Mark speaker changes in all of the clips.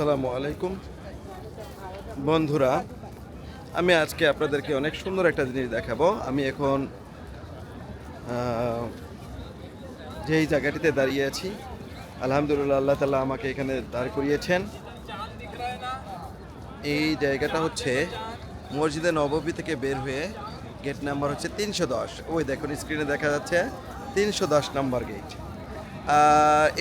Speaker 1: আসসালামু আলাইকুম বন্ধুরা আমি আজকে আপনাদেরকে অনেক সুন্দর একটা জিনিস দেখাবো আমি এখন যেই জায়গাটিতে দাঁড়িয়ে আছি আলহামদুলিল্লাহ আল্লাহ তালা আমাকে এখানে দাঁড় করিয়েছেন এই জায়গাটা হচ্ছে মসজিদে নববী থেকে বের হয়ে গেট নাম্বার হচ্ছে তিনশো দশ ওই দেখুন স্ক্রিনে দেখা যাচ্ছে তিনশো দশ নাম্বার গেট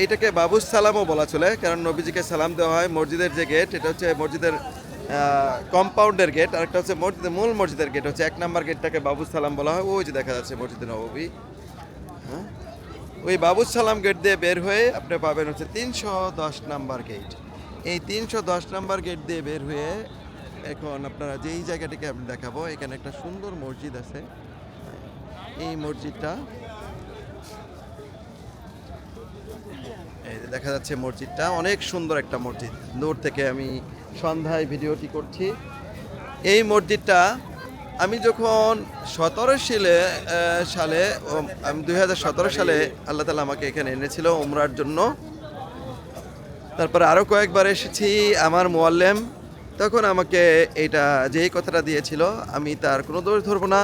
Speaker 1: এটাকে বাবুস সালামও বলা চলে কারণ নবীজিকে সালাম দেওয়া হয় মসজিদের যে গেট এটা হচ্ছে মসজিদের কম্পাউন্ডের গেট আর একটা হচ্ছে মসজিদের মূল মসজিদের গেট হচ্ছে এক নাম্বার গেটটাকে বাবু সালাম বলা হয় ওই যে দেখা যাচ্ছে মসজিদ নবী হ্যাঁ ওই বাবু সালাম গেট দিয়ে বের হয়ে আপনি পাবেন হচ্ছে তিনশো দশ নাম্বার গেট এই তিনশো দশ নাম্বার গেট দিয়ে বের হয়ে এখন আপনারা যেই জায়গাটিকে আমি দেখাবো এখানে একটা সুন্দর মসজিদ আছে এই মসজিদটা এই যে দেখা যাচ্ছে মসজিদটা অনেক সুন্দর একটা মসজিদ দূর থেকে আমি সন্ধ্যায় ভিডিওটি করছি এই মসজিদটা আমি যখন সতেরো সালে সালে আমি দুই সতেরো সালে আল্লাহ তালা আমাকে এখানে এনেছিল উমরার জন্য তারপর আরও কয়েকবার এসেছি আমার মোয়াল্লেম তখন আমাকে এটা যেই কথাটা দিয়েছিল আমি তার কোনো দোষ ধরবো না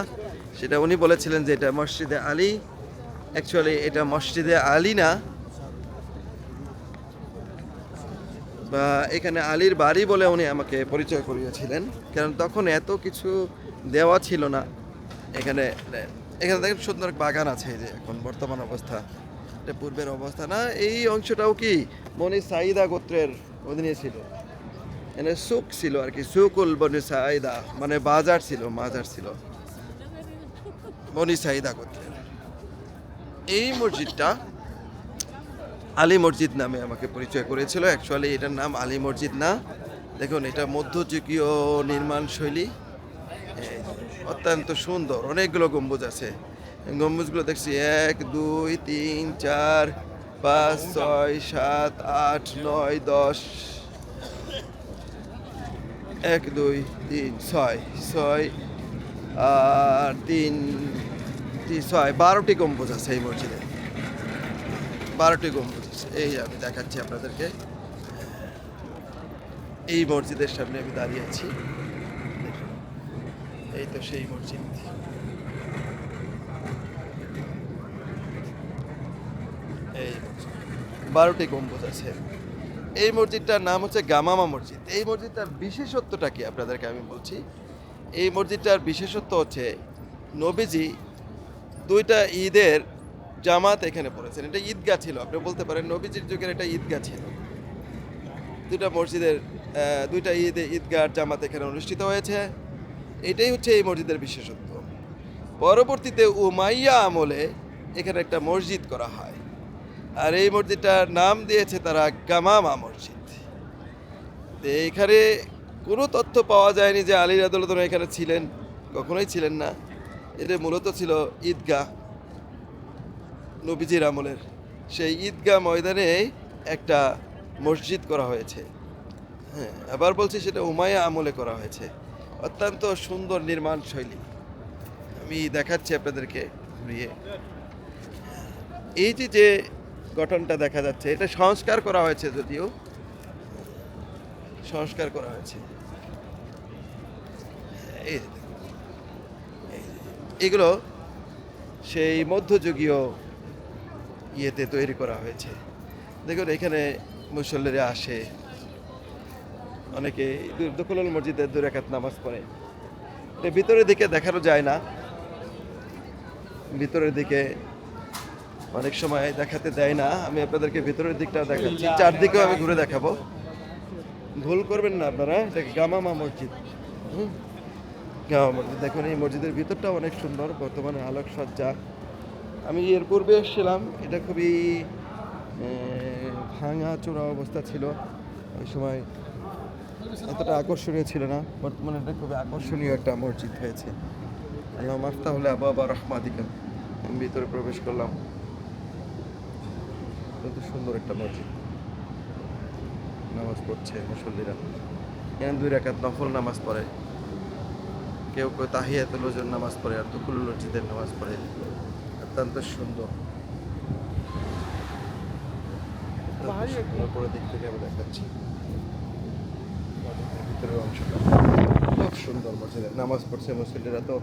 Speaker 1: সেটা উনি বলেছিলেন যে এটা মসজিদে আলী অ্যাকচুয়ালি এটা মসজিদে আলী না বা এখানে আলীর বাড়ি বলে উনি আমাকে পরিচয় করিয়েছিলেন কারণ তখন এত কিছু দেওয়া ছিল না এখানে এখানে দেখেন সুন্দর বাগান আছে যে এখন বর্তমান অবস্থা এটা পূর্বের অবস্থা না এই অংশটাও কি মনি সাইদা গোত্রের অধীনে ছিল এখানে সুখ ছিল আর কি সুকুল বনি সাইদা মানে বাজার ছিল মাজার ছিল মনি সাইদা গোত্রের এই মসজিদটা আলী মসজিদ নামে আমাকে পরিচয় করেছিল অ্যাকচুয়ালি এটার নাম আলী মসজিদ না দেখুন এটা মধ্যযুগীয় নির্মাণ শৈলী অত্যন্ত সুন্দর অনেকগুলো গম্বুজ আছে গম্বুজগুলো দেখছি এক দুই তিন চার পাঁচ ছয় সাত আট নয় দশ এক দুই তিন ছয় ছয় আর তিন ছয় বারোটি গম্বুজ আছে এই মসজিদে বারোটি গম্বুজ এই আমি দেখাচ্ছি আপনাদেরকে এই মসজিদের সামনে আমি দাঁড়িয়ে আছি এই তো সেই মসজিদ এই বারোটি গম্বুজ আছে এই মসজিদটার নাম হচ্ছে গামামা মসজিদ এই মসজিদটার বিশেষত্বটা কি আপনাদেরকে আমি বলছি এই মসজিদটার বিশেষত্ব হচ্ছে নবীজি দুইটা ঈদের জামাত এখানে পড়েছেন এটা ঈদগাহ ছিল আপনি বলতে পারেন নবীজির যুগের এটা ঈদগাহ ছিল দুটা মসজিদের দুইটা ঈদে ঈদগাহ জামাত এখানে অনুষ্ঠিত হয়েছে এটাই হচ্ছে এই মসজিদের বিশেষত্ব পরবর্তীতে উমাইয়া আমলে এখানে একটা মসজিদ করা হয় আর এই মসজিদটার নাম দিয়েছে তারা গামামা মসজিদ তো এখানে কোনো তথ্য পাওয়া যায়নি যে আলী রাদুল্লাহ এখানে ছিলেন কখনোই ছিলেন না এটা মূলত ছিল ঈদগাহ নবীজির আমলের সেই ঈদগাহ ময়দানে একটা মসজিদ করা হয়েছে হ্যাঁ আবার বলছি সেটা উমায়া আমলে করা হয়েছে অত্যন্ত সুন্দর নির্মাণ শৈলী আমি দেখাচ্ছি আপনাদেরকে ঘুরিয়ে এই যে যে গঠনটা দেখা যাচ্ছে এটা সংস্কার করা হয়েছে যদিও সংস্কার করা হয়েছে হ্যাঁ, এগুলো সেই মধ্যযুগীয় ইয়েতে তৈরি করা হয়েছে দেখুন এখানে মুসল্লিরা আসে অনেকে দখলুল মসজিদে দু রেখাত নামাজ পড়ে এটা ভিতরের দিকে দেখানো যায় না ভিতরের দিকে অনেক সময় দেখাতে দেয় না আমি আপনাদেরকে ভিতরের দিকটা দেখাচ্ছি চারদিকেও আমি ঘুরে দেখাবো ভুল করবেন না আপনারা এটা গামামা মসজিদ হুম গামা মসজিদ দেখুন এই মসজিদের ভিতরটা অনেক সুন্দর বর্তমানে আলোকসজ্জা আমি এর পূর্বে এসেছিলাম এটা খুবই ভাঙা চোরা অবস্থা ছিল ওই সময় এতটা আকর্ষণীয় ছিল না বর্তমানে এটা খুবই আকর্ষণীয় একটা মসজিদ হয়েছে আল্লাহ মাফতা হলে আবাবা রহমাদিকা আমি ভিতরে প্রবেশ করলাম কত সুন্দর একটা মসজিদ নামাজ পড়ছে মুসল্লিরা এখানে দুই রাকাত নফল নামাজ পড়ে কেউ কেউ তাহিয়াতুল নামাজ পড়ে আর দুকুল নামাজ পড়ে অত্যন্ত সুন্দর দেখাচ্ছি ভিতরের অংশটা খুব সুন্দর মসজিদের নামাজ পড়ছে মুসল্লিরা তো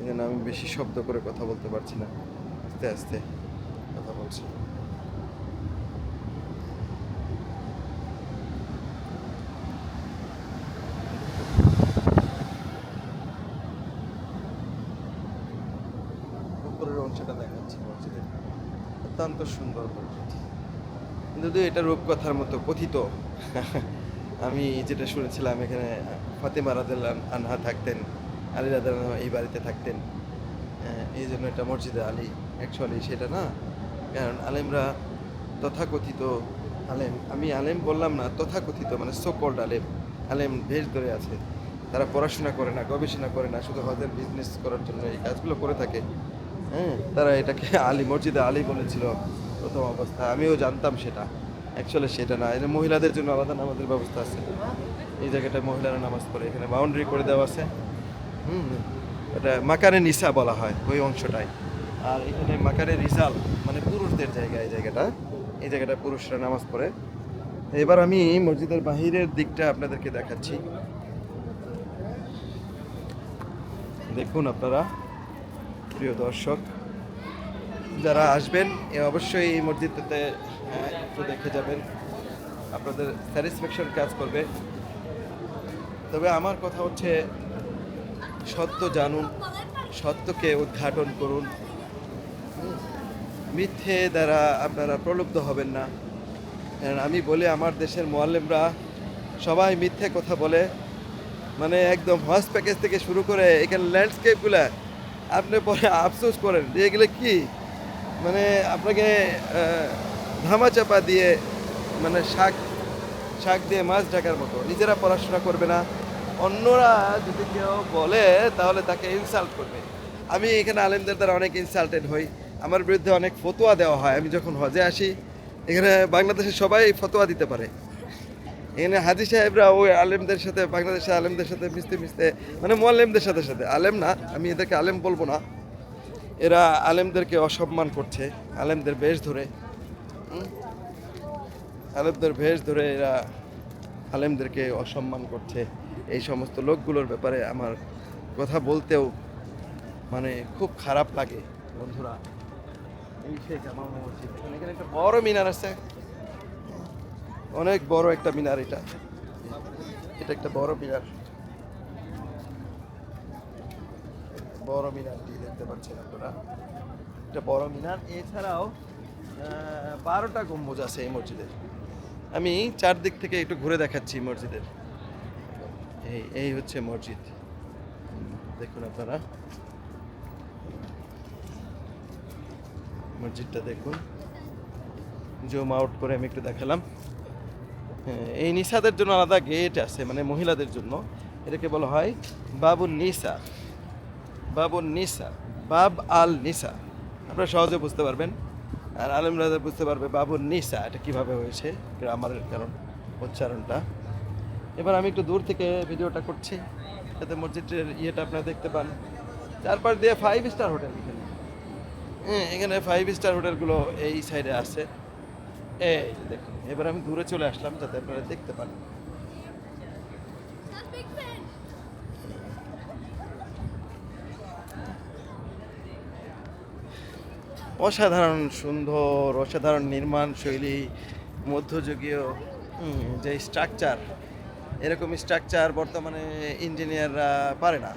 Speaker 1: এই জন্য আমি বেশি শব্দ করে কথা বলতে পারছি না আস্তে আস্তে কথা বলছি অত্যন্ত সুন্দর কিন্তু এটা রূপকথার মতো কথিত আমি যেটা শুনেছিলাম এখানে ফাতেমা রাজাল্লাহ আনহা থাকতেন আলী রাজা এই বাড়িতে থাকতেন এই জন্য এটা মসজিদে আলী অ্যাকচুয়ালি সেটা না কারণ আলেমরা তথাকথিত আলেম আমি আলেম বললাম না তথাকথিত মানে সোকল্ড আলেম আলেম ভেজ ধরে আছে তারা পড়াশোনা করে না গবেষণা করে না শুধু হজের বিজনেস করার জন্য এই কাজগুলো করে থাকে হ্যাঁ তারা এটাকে আলী মসজিদে আলী বলেছিল প্রথম অবস্থা আমিও জানতাম সেটা অ্যাকচুয়ালি সেটা না এটা মহিলাদের জন্য আলাদা নামাজের ব্যবস্থা আছে এই জায়গাটা মহিলারা নামাজ পড়ে এখানে বাউন্ডারি করে দেওয়া আছে হুম এটা মাকারে নিসা বলা হয় ওই অংশটাই আর এখানে মাকারে রিসাল মানে পুরুষদের জায়গা এই জায়গাটা এই জায়গাটা পুরুষরা নামাজ পড়ে এবার আমি মসজিদের বাহিরের দিকটা আপনাদেরকে দেখাচ্ছি দেখুন আপনারা প্রিয় দর্শক যারা আসবেন অবশ্যই এই মসজিদটাতে হ্যাঁ, একটু দেখে যাবেন আপনাদের স্যাটিসফ্যাকশন কাজ করবে তবে আমার কথা হচ্ছে সত্য জানুন সত্যকে উদ্ঘাটন করুন মিথ্যে দ্বারা আপনারা প্রলুব্ধ হবেন না আমি বলি আমার দেশের মোয়াল্লেমরা সবাই মিথ্যে কথা বলে মানে একদম হজ প্যাকেজ থেকে শুরু করে এখানে ল্যান্ডস্কেপগুলো আপনি পরে আফসোস করেন দিয়ে গেলে কি মানে আপনাকে ধামাচাপা দিয়ে মানে শাক শাক দিয়ে মাছ ঢাকার মতো নিজেরা পড়াশোনা করবে না অন্যরা যদি কেউ বলে তাহলে তাকে ইনসাল্ট করবে আমি এখানে আলেমদের দ্বারা অনেক ইনসাল্টেড হই আমার বিরুদ্ধে অনেক ফতোয়া দেওয়া হয় আমি যখন হজে আসি এখানে বাংলাদেশে সবাই ফতোয়া দিতে পারে এখানে হাজি সাহেবরা ওই আলেমদের সাথে বাংলাদেশের আলেমদের সাথে মিশতে মিশতে মানে মোয়ালেমদের সাথে সাথে আলেম না আমি এদেরকে আলেম বলবো না এরা আলেমদেরকে অসম্মান করছে আলেমদের বেশ ধরে আলেমদের বেশ ধরে এরা আলেমদেরকে অসম্মান করছে এই সমস্ত লোকগুলোর ব্যাপারে আমার কথা বলতেও মানে খুব খারাপ লাগে বন্ধুরা এই শেখ আমার এখানে একটা বড় মিনার আছে অনেক বড় একটা মিনার এটা এটা একটা বড় মিনার বড় মিনারটি দেখতে পাচ্ছেন আপনারা এটা বড় মিনার এছাড়াও বারোটা গম্বুজ আছে এই মসজিদের আমি চারদিক থেকে একটু ঘুরে দেখাচ্ছি মসজিদের এই এই হচ্ছে মসজিদ দেখুন আপনারা মসজিদটা দেখুন জুম আউট করে আমি একটু দেখালাম এই নিসাদের জন্য আলাদা গেট আছে মানে মহিলাদের জন্য এটাকে বলা হয় বাবুন নিসা বাবুন নিসা বাব আল নিসা আপনারা সহজে বুঝতে পারবেন আর রাজা বুঝতে পারবে বাবুর নিসা এটা কীভাবে হয়েছে গ্রামারের কারণ উচ্চারণটা এবার আমি একটু দূর থেকে ভিডিওটা করছি যাতে মসজিদের ইয়েটা আপনারা দেখতে পান চারপাশ দিয়ে ফাইভ স্টার হোটেল এখানে হ্যাঁ, এখানে ফাইভ স্টার হোটেলগুলো এই সাইডে আছে দেখুন এবার আমি দূরে চলে আসলাম যাতে আপনারা দেখতে পান অসাধারণ সুন্দর অসাধারণ নির্মাণ শৈলী মধ্যযুগীয় যে স্ট্রাকচার এরকম স্ট্রাকচার বর্তমানে ইঞ্জিনিয়াররা পারে না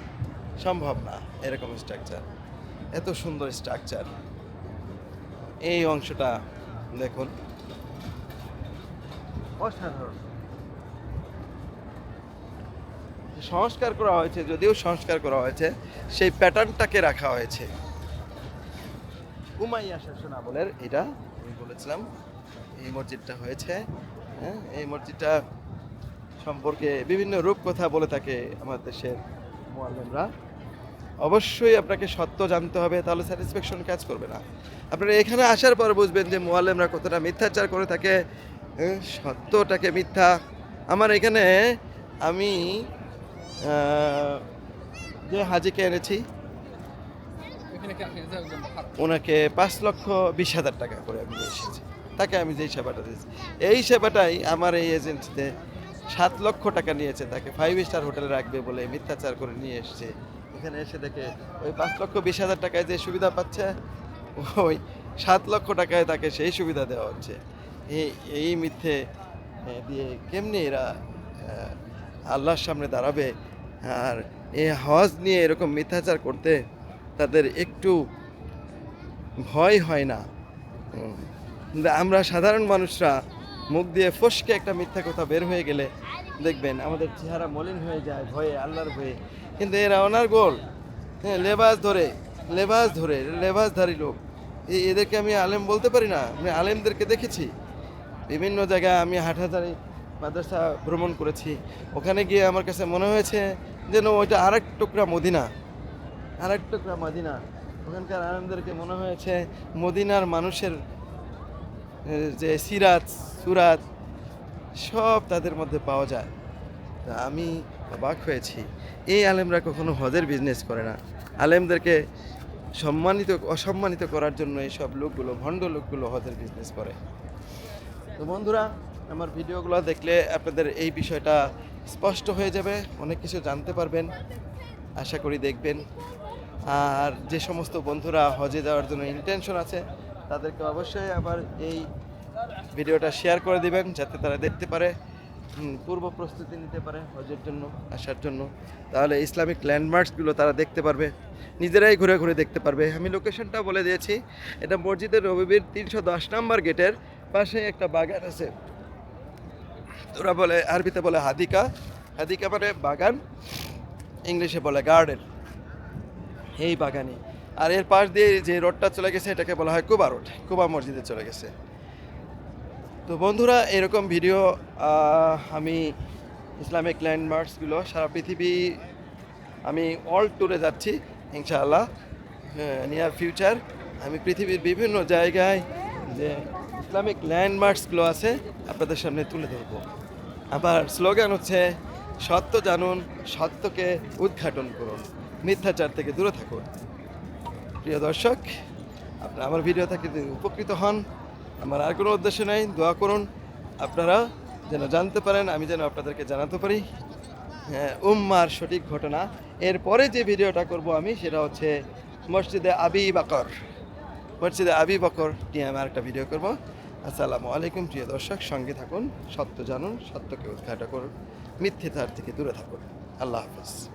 Speaker 1: সম্ভব না এরকম স্ট্রাকচার এত সুন্দর স্ট্রাকচার এই অংশটা দেখুন অসাধারণ সংস্কার করা হয়েছে যদিও সংস্কার করা হয়েছে সেই প্যাটার্নটাকে রাখা হয়েছে উমাইয়া শাসন আমলের এটা আমি বলেছিলাম এই মসজিদটা হয়েছে হ্যাঁ এই মসজিদটা সম্পর্কে বিভিন্ন রূপকথা বলে থাকে আমার দেশের মোয়াল্লেমরা অবশ্যই আপনাকে সত্য জানতে হবে তাহলে স্যাটিসফ্যাকশন কাজ করবে না আপনারা এখানে আসার পর বুঝবেন যে মোয়াল্লেমরা কতটা মিথ্যাচার করে থাকে সত্যটাকে মিথ্যা আমার এখানে আমি যে হাজিকে এনেছি ওনাকে পাঁচ লক্ষ বিশ হাজার টাকা করে আমি এসেছি তাকে আমি যেই সেবাটা দিয়েছি এই সেবাটাই আমার এই এজেন্সিতে সাত লক্ষ টাকা নিয়েছে তাকে ফাইভ স্টার হোটেলে রাখবে বলে মিথ্যাচার করে নিয়ে এসছে এখানে এসে দেখে ওই পাঁচ লক্ষ বিশ হাজার টাকায় যে সুবিধা পাচ্ছে ওই সাত লক্ষ টাকায় তাকে সেই সুবিধা দেওয়া হচ্ছে এই মিথ্যে দিয়ে কেমনি এরা আল্লাহর সামনে দাঁড়াবে আর এই হজ নিয়ে এরকম মিথ্যাচার করতে তাদের একটু ভয় হয় না আমরা সাধারণ মানুষরা মুখ দিয়ে ফসকে একটা মিথ্যা কথা বের হয়ে গেলে দেখবেন আমাদের চেহারা মলিন হয়ে যায় ভয়ে আল্লাহর ভয়ে কিন্তু এরা ওনার গোল হ্যাঁ লেবাস ধরে লেবাস ধরে লেবাসধারী লোক এদেরকে আমি আলেম বলতে পারি না আমি আলেমদেরকে দেখেছি বিভিন্ন জায়গায় আমি হাটহাজারি মাদ্রাসা ভ্রমণ করেছি ওখানে গিয়ে আমার কাছে মনে হয়েছে যেন ওইটা আরেক টুকরা মদিনা আর এক টুকরা মদিনা ওখানকার আনন্দেরকে মনে হয়েছে মদিনার মানুষের যে সিরাজ সুরাজ সব তাদের মধ্যে পাওয়া যায় তা আমি অবাক হয়েছি এই আলেমরা কখনো হজের বিজনেস করে না আলেমদেরকে সম্মানিত অসম্মানিত করার জন্য এই সব লোকগুলো ভণ্ড লোকগুলো হজের বিজনেস করে তো বন্ধুরা আমার ভিডিওগুলো দেখলে আপনাদের এই বিষয়টা স্পষ্ট হয়ে যাবে অনেক কিছু জানতে পারবেন আশা করি দেখবেন আর যে সমস্ত বন্ধুরা হজে যাওয়ার জন্য ইন্টেনশন আছে তাদেরকে অবশ্যই আবার এই ভিডিওটা শেয়ার করে দিবেন যাতে তারা দেখতে পারে পূর্ব প্রস্তুতি নিতে পারে হজের জন্য আসার জন্য তাহলে ইসলামিক ল্যান্ডমার্কসগুলো তারা দেখতে পারবে নিজেরাই ঘুরে ঘুরে দেখতে পারবে আমি লোকেশনটা বলে দিয়েছি এটা মসজিদের রবিবির তিনশো দশ নম্বর গেটের পাশে একটা বাগান আছে ওরা বলে আরবিতে বলে হাদিকা হাদিকা মানে বাগান ইংলিশে বলে গার্ডেন এই বাগানে আর এর পাশ দিয়ে যে রোডটা চলে গেছে এটাকে বলা হয় কুবা রোড কুবা মসজিদে চলে গেছে তো বন্ধুরা এরকম ভিডিও আমি ইসলামিক ল্যান্ডমার্কসগুলো সারা পৃথিবী আমি অল ট্যুরে যাচ্ছি ইনশাআল্লাহ নিয়ার হ্যাঁ, ফিউচার আমি পৃথিবীর বিভিন্ন জায়গায় যে ইসলামিক ল্যান্ডমার্কসগুলো আছে আপনাদের সামনে তুলে ধরব আবার স্লোগান হচ্ছে সত্য জানুন সত্যকে উদ্ঘাটন করুন মিথ্যাচার থেকে দূরে থাকুন প্রিয় দর্শক আপনারা আমার ভিডিও থেকে উপকৃত হন আমার আর কোনো উদ্দেশ্য নাই দোয়া করুন আপনারা যেন জানতে পারেন আমি যেন আপনাদেরকে জানাতে পারি হ্যাঁ, উম্মার সঠিক ঘটনা এরপরে যে ভিডিওটা করব আমি সেটা হচ্ছে মসজিদে আবি বাকর মসজিদে আবি বাকর নিয়ে আমি আরেকটা ভিডিও করব আসসালামু আলাইকুম প্রিয় দর্শক সঙ্গে থাকুন সত্য জানুন সত্যকে উদ্ঘাটন করুন মিথ্যে তার থেকে দূরে থাকুন আল্লাহ হাফিজ